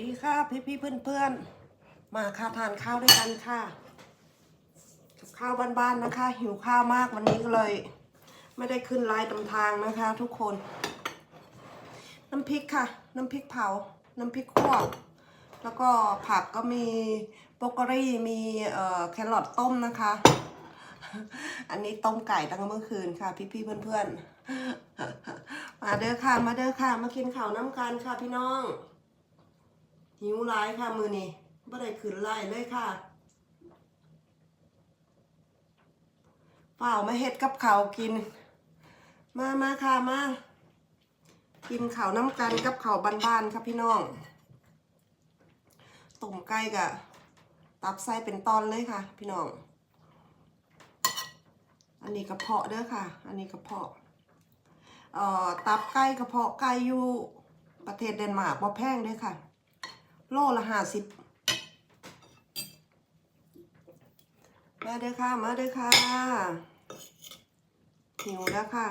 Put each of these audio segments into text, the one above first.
ดีค่ะพี่พี่เพื่อนเพื่อนมาค่ะทานข้าวด้วยกันค่ะกับข้าวบ้านๆนะคะ หิวข้าวมากวันนี้ก็เลย ไม่ได้ขึ้นไลน์ตำทางนะคะ ทุกคน น้ำพริกค่ะ น้ำพริกเผา น้ำพริกขั่วแล้วก็ผักก็มีโบรอกโคลี่มีแครอทต้มนะคะ อันนี้ต้มไก่ตั้งแต่เมื่อคืนค่ะ พี่ๆเพื่อนๆมาเด้อค่ะ มาเด้อค่ะ มากินข้าวน้ำกันค่ะพี่น้อง หิวร้ายค่ะมือนี่บ่ได้ขืนไล่เลยค่ะเปล่ามาเฮ็ดกับเขาวกิน มามาค่ะมากินข้าวน้ำกันกับข้าวบ้านๆครับพี่น้องต้มไก่กะตับไส้เป็นตอนเลยค่ะ พี่น้อง อันนี้กระเพาะเด้อค่ะ อันนี้กระเพาะเอ่อตับไก่กระเพาะไก่อยู่ประเทศเดนมาร์กบ่แพงเด้อค่ะ โลละห้าสิบมาเด้อค่ะ มาเด้อค่ะ หิวแล้วค่ะ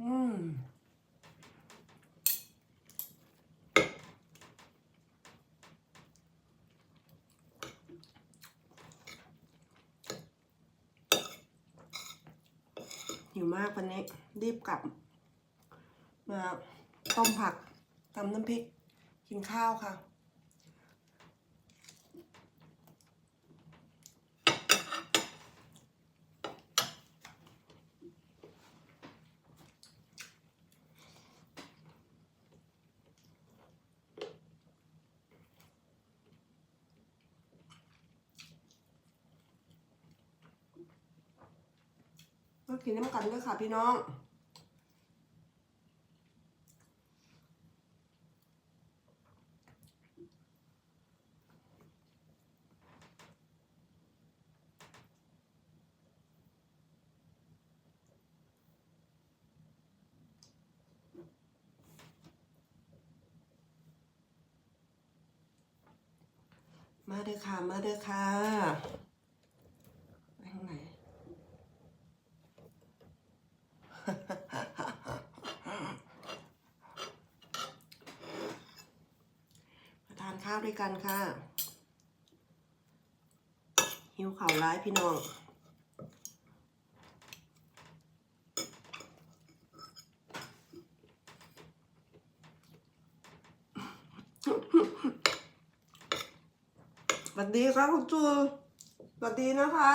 อืมหิวมากวันนี้ รีบกลับ มาต้มผักตำน้ำพริก กินข้าวค่ะ ก็กินน้ำกันด้วยค่ะพี่น้อง มาเด้อค่ะ มาเด้อค่ะไปทางไหนมาทานข้าวด้วยกันค่ะ หิวข่าร้ายพี่น้อง วัสดีค่ะคุณจูสวัสดีนะคะ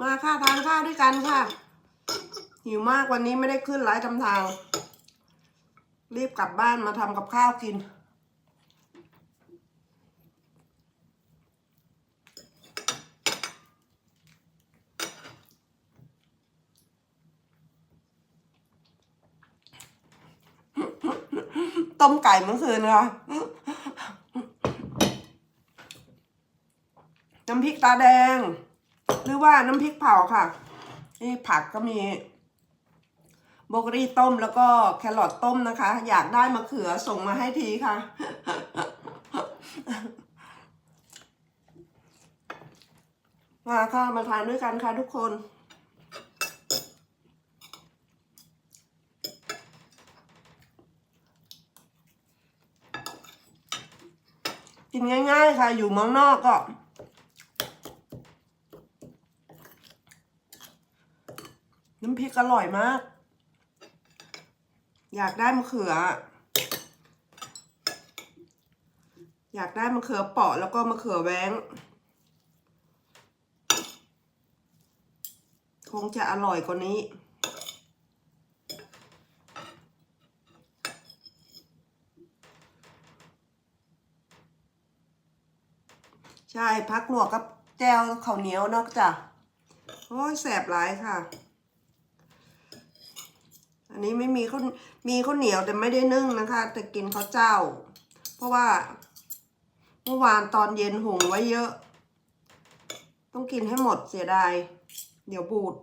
มาค่ะทานข้าวด้วยกันค่ะ หิวมากวันนี้ไม่ได้ขึ้นไลฟ์ทำทาง รีบกลับบ้านมาทำกับข้าวกิน ต้มไก่เมื่อคืนนะคะ น้ำพริกตาแดง หรือว่าน้ำพริกเผาค่ะ นี่ผักก็มีโบรอกโคลีต้มแล้วก็แครอทต้มนะคะ อยากได้มะเขือส่งมาให้ทีค่ะ มาค่ะ มาทานด้วยกันค่ะทุกคนกินง่าย ๆ ค่ะ อยู่เมืองนอกก็ น้ำพริกอร่อยมาก อยากได้มะเขือ อยากได้มะเขือเปาะแล้วก็มะเขือแว้ง คงจะอร่อยกว่านี้ใช่พักหลวกกับแจวข้าวเหนียวนอกจากโอ้ยแสบหลายค่ะ อันนี้ไม่มีข้าวมีข้าวเหนียวแต่ไม่ได้นึ่งนะคะแต่กินข้าวเจ้า เพราะว่า เมื่อวานตอนเย็นหุงไว้เยอะ ต้องกินให้หมดเสียดาย เดี๋ยวบูด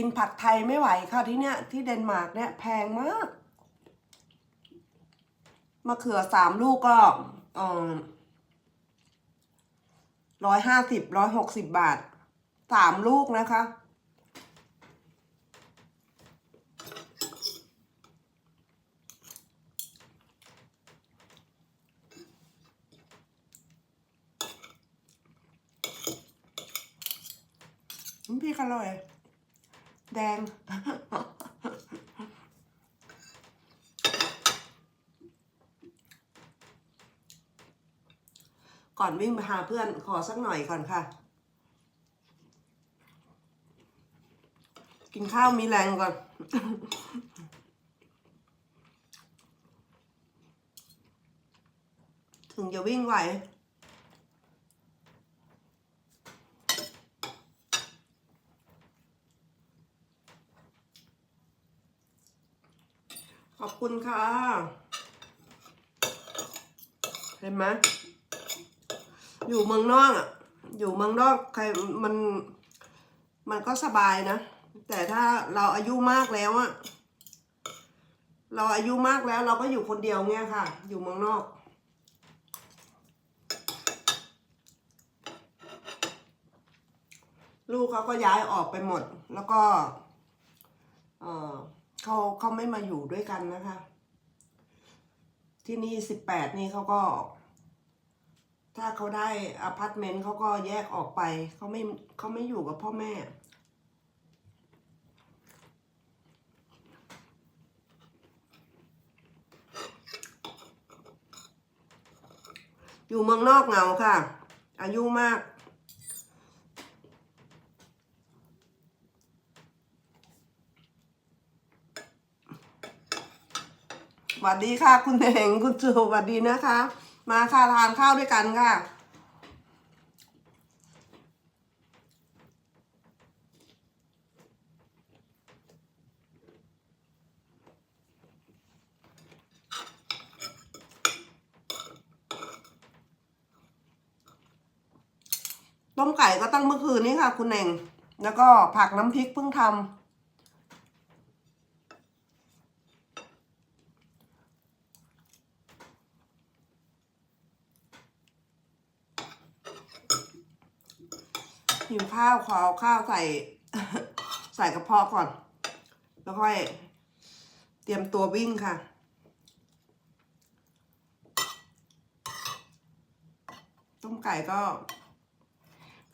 กินผัดไทยไม่ไหวค่ะที่เนี้ยที่เดนมาร์กเนี่ยแพงมากมะเขือสามลูกก็เออร้อยห้าสิบร้อยหกสิบบาทสามลูกนะคะพริกอร่อย แดง ก่อนวิ่งไปหาเพื่อนขอสักหน่อยก่อนค่ะ กินข้าวมีแรงก่อนถึงจะวิ่งไหว คุณค่ะ เห็นไหมอยู่เมืองนอกอะ อยู่เมืองนอกใครมัน มันก็สบายนะ แต่ถ้าเราอายุมากแล้วอะเราอายุมากแล้วเราก็อยู่คนเดียวเงี้ยค่ะ อยู่เมืองนอกลูกเขาก็ย้ายออกไปหมด แล้วก็ เออ เขาเขาไม่มาอยู่ด้วยกันนะคะ ที่นี่สิบแปดนี่เขาก็ ถ้าเขาได้อพาร์ตเมนต์เขาก็แยกออกไปเขาไม่เขาไม่อยู่กับพ่อแม่อยู่เมืองนอกเหงาค่ะ อายุมาก สวัสดีค่ะ คุณเองคุณจูสวัสดีนะคะ มาค่ะทานข้าวด้วยกันค่ะต้มไก่ก็ตั้งเมื่อคืนนี้ค่ะ คุณเอง แล้วก็ผักน้ำพริกเพิ่งทำ หิว ข้าวขอเอาข้าวใส่ ใส่กระเพาะก่อน แล้วค่อย เตรียมตัววิ่งค่ะ ต้มไก่ก็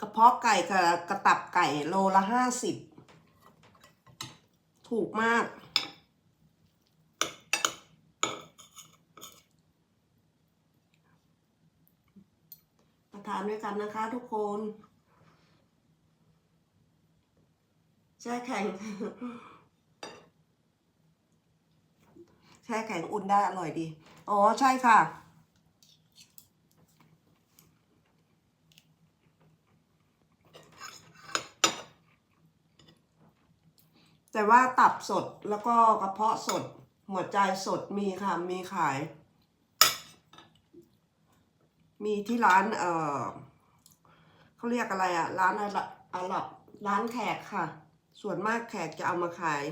กระเพาะไก่กับกระตับไก่โลละห้าสิบถูกมากมาทานด้วยกันนะคะทุกคน แช่แข็ง แช่แข็งอุ่นได้อร่อยดี อ๋อ ใช่ค่ะ แต่ว่าตับสดแล้วก็กระเพาะสด หัวใจสดมีค่ะ มีขาย มีที่ร้าน เออเขาเรียกอะไรอะร้านอะไรอาหรับร้านแขกค่ะ ส่วนมากแขกจะเอามาขาย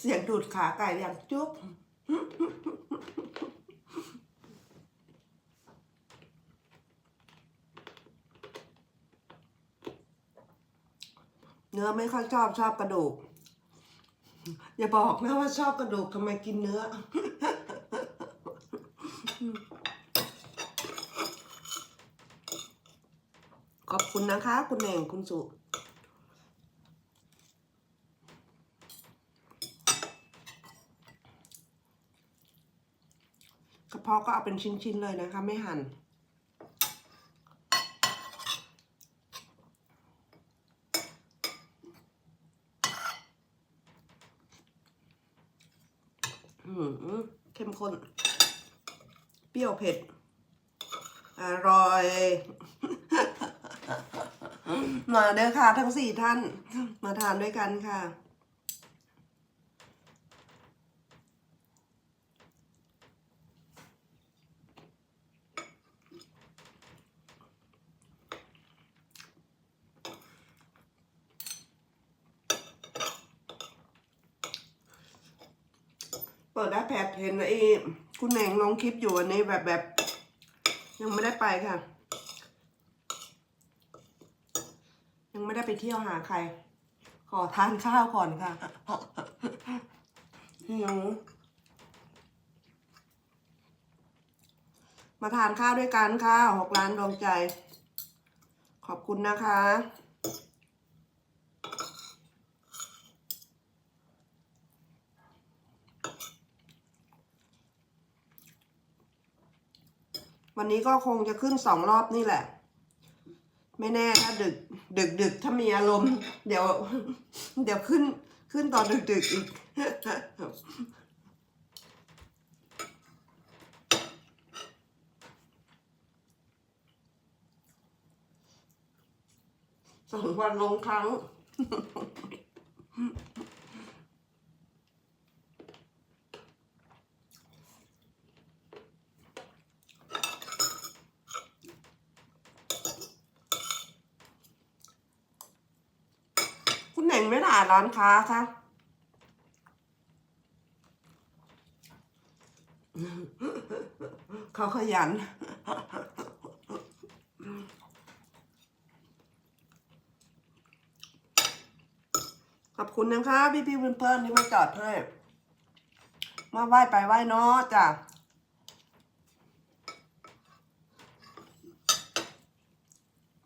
เสียงดูดขาไก่อย่างจุ๊บเนื้อไม่ค่อยชอบชอบกระดูก อย่าบอกนะว่าชอบกระดูกทำไมกินเนื้อ ขอบคุณนะคะ คุณเน่งคุณสุกระเพาะก็เอาเป็นชิ้นๆเลยนะคะ ไม่หั่นมเข้น เปรี้ยวเผ็ด อร่อย มาเด้อค่ะ ทั้งสี่ท่าน มาทานด้วยกันค่ะ เปิดได้แพดเห็นไอ้คุณแหน่งลงคลิปอยู่อันนี้แบบแบบ ยังไม่ได้ไปค่ะ ยังไม่ได้ไปเที่ยวหาใคร ขอทานข้าวก่อนค่ะหิวมาทานข้าวด้วยกันค่ะหกล้านดวงใจ ขอบคุณนะคะ วันนี้ก็คงจะขึ้นสองรอบนี่แหละ ไม่แน่ถ้าดึก ดึกดึกถ้ามีอารมณ์ เดี๋ยว เดี๋ยวขึ้นขึ้นตอนดึกดึกอีกสองวันลงครั้ง คุณเหน่งไม่ด่า ร้านค้าคะเขาขยัน ขอบคุณนะคะ พี่พี่ๆเพื่อนๆที่มาจอดให้มาไหว้ไปไหว้เนาะจ้ะ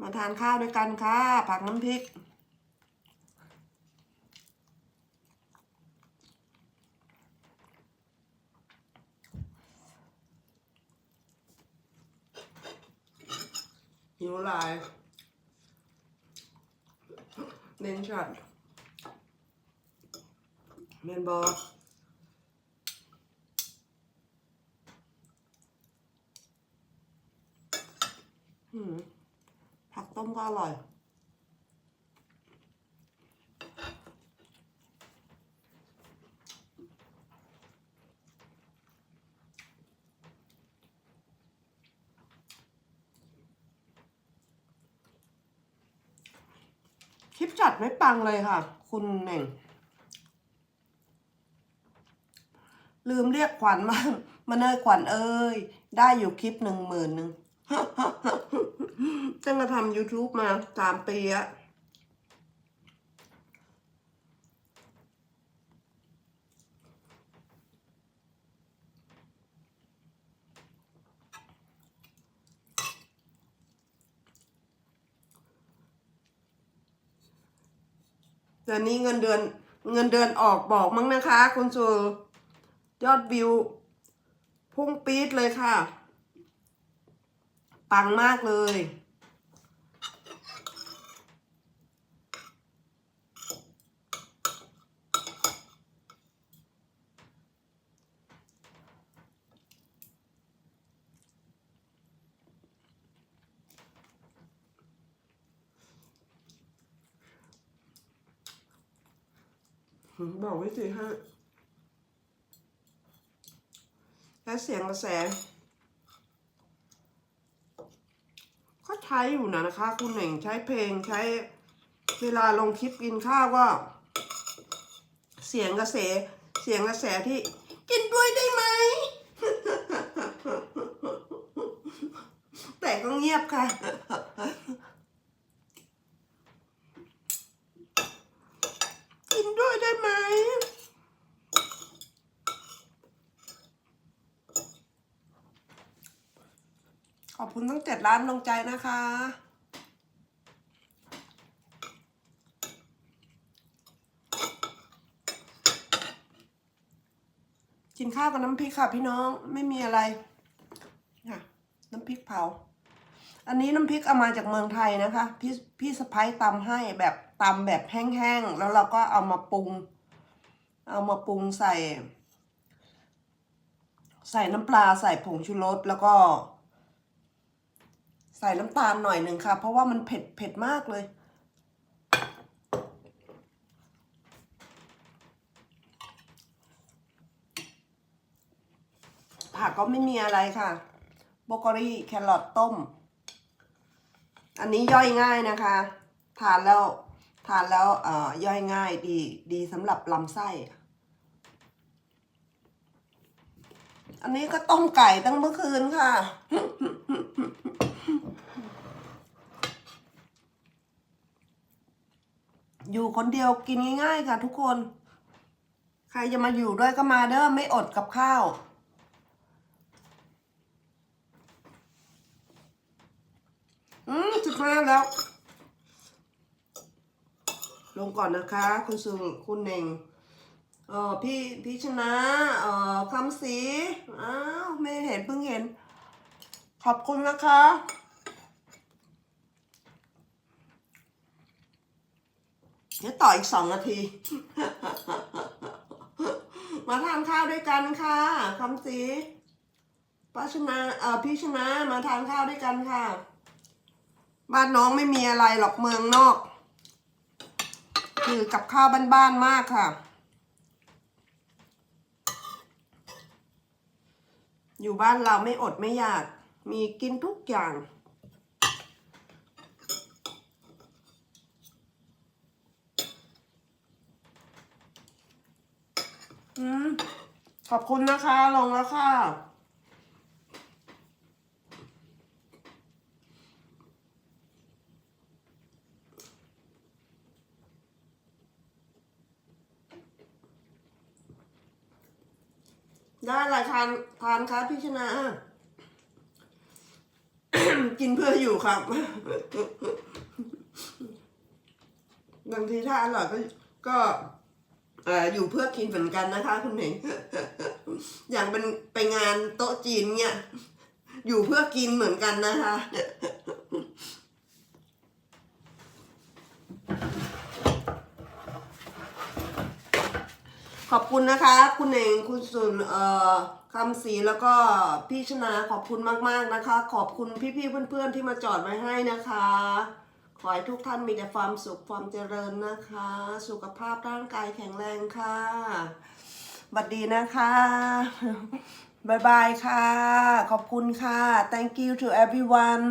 มาทานข้าวด้วยกันค่ะ ผักน้ำพริก หิวหลายเน้นช็อตเมนบอหืมผักต้มก็อร่อย ไม่ปังเลยค่ะ คุณเหน่ง ลืมเรียกขวัญมามาเนยขวัญเอ้ย ได้อยู่คลิปหนึ่งหมื่นหนึ่งตั้งแต่ทำ YouTube มาสามปีอะ เดือนี้เงินเดือนเงินเดือนออกบอกมั้งนะคะ คุณสูยอดวิว พุ่งปี๊ดเลยค่ะ ปังมากเลย บอกไว้สิฮะและเสียงกระแสก็ใช้อยู่นะนะคะ คุณหน่งใช้เพลงใช้เวลาลงคลิปกินข้าวก็ เสียงกระแสเสียงกระแสที่กินด้วยได้ไหม แต่ก็เงียบค่ะ กินด้วยได้ไหม ขอบคุณทั้งเจ็ ดล้านดวงใจนะคะ กินข้าวกับน้ำพริกค่ะพี่น้องไม่มีอะไรค่ะน้ำพริกเผา อันนี้น้ำพริกเอามาจากเมืองไทยนะคะ พี่พี่สะพ้ายตำให้แบบตำแบบแห้งๆ แล้วเราก็เอามาปรุง เอามาปรุงใส่ ใส่น้ำปลาใส่ผงชูรสแล้วก็ ใส่น้ำตาลหน่อยหนึ่งค่ะ เพราะว่ามันเผ็ดเผ็ดมากเลย ผักก็ไม่มีอะไรค่ะบรอกโคลีแครอทต้ม อันนี้ย่อยง่ายนะคะ ทานแล้วทานแล้วย่อยง่ายดีดีสำหรับลำไส้ อันนี้ก็ต้มไก่ตั้งเมื่อคืนค่ะ อยู่คนเดียวกินง่ายๆค่ะทุกคน ใครจะมาอยู่ด้วยก็มาเด้อไม่อดกับข้าวอืมสิบห้าแล้ว ลงก่อนนะคะ คุณสุคุณเน่ง เออพี่พี่ชนะ เออคำสีอ้าวไม่เห็นเพิ่งเห็น ขอบคุณนะคะเดี๋ยวต่ออีกสองนาที มาทานข้าวด้วยกันค่ะคำสีป้าชนะเออพี่ชนะมาทานข้าวด้วยกันค่ะ บ้านน้องไม่มีอะไรหรอกเมืองนอก คือกับข้าวบ้านๆมากค่ะ อยู่บ้านเราไม่อดไม่อยาก มีกินทุกอย่างอืมขอบคุณนะคะ ลงแล้วค่ะ ได้อะไรทานทานครับพี่ชนะกินเพื่ออยู่ครับ บางทีถ้าอร่อยก็ก็เอ่ออยู่เพื่อกินเหมือนกันนะคะ คุณเหน่งอย่างเป็นไปงานโต๊ะจีนเนี่ย อยู่เพื่อกินเหมือนกันนะคะ ขอบคุณนะคะ คุณเองคุณสุนเอ่อคำศรีแล้วก็พี่ชนาขอบคุณมากๆนะคะ ขอบคุณพี่ๆเพื่อนๆที่มาจอดไว้ให้นะคะ ขอให้ทุกท่านมีแต่ความสุขความเจริญนะคะ สุขภาพร่างกายแข็งแรงค่ะบัดดีนะคะบายบายค่ะ ขอบคุณค่ะ thank you to everyone